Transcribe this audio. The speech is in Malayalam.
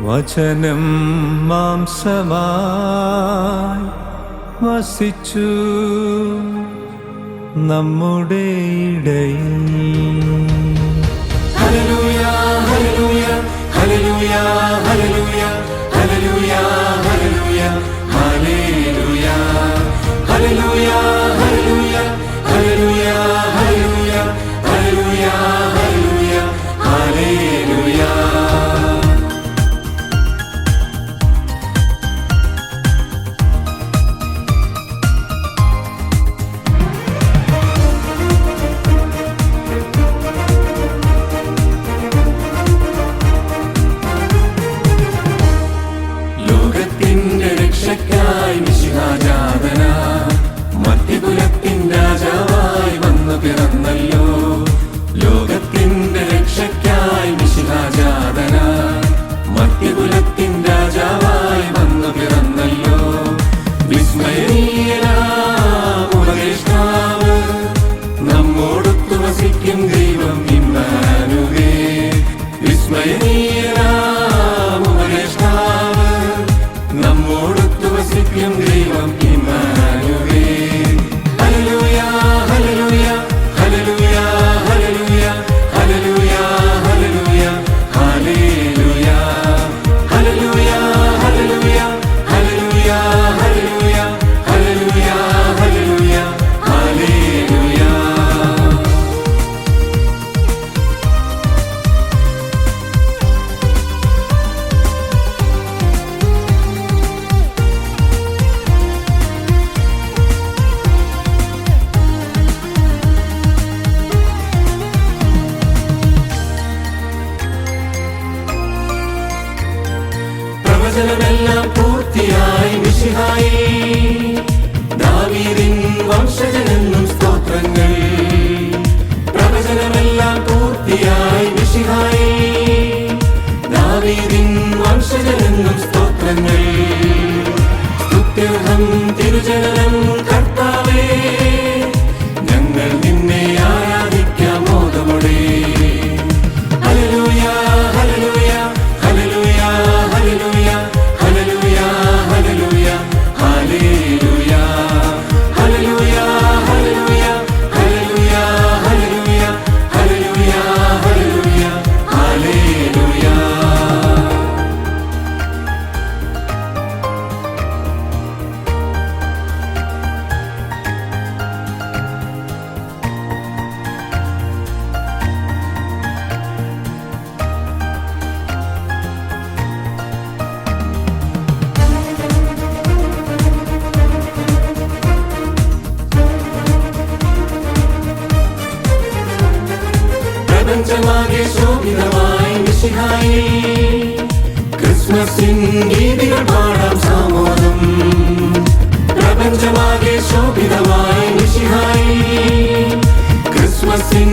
വചനം മാംസമായി വസിച്ചു നമ്മുടെ ഇടയിൽ. مدينه വചനമെല്ലാം പൂർത്തിയായി മിശിഹായി. ദാവീദിൻ വംശജനെന്നും സ്തോത്രങ്ങൾ. പ്രപഞ്ചമാകെ ശോഭിതമായി മിശിഹായി. ക്രിസ്മസിൻ ഗീതികൾ പാടാം സാമോദം. പ്രപഞ്ചമാകെ ശോഭിതമായി മിശിഹായി. ക്രിസ്മസിൻ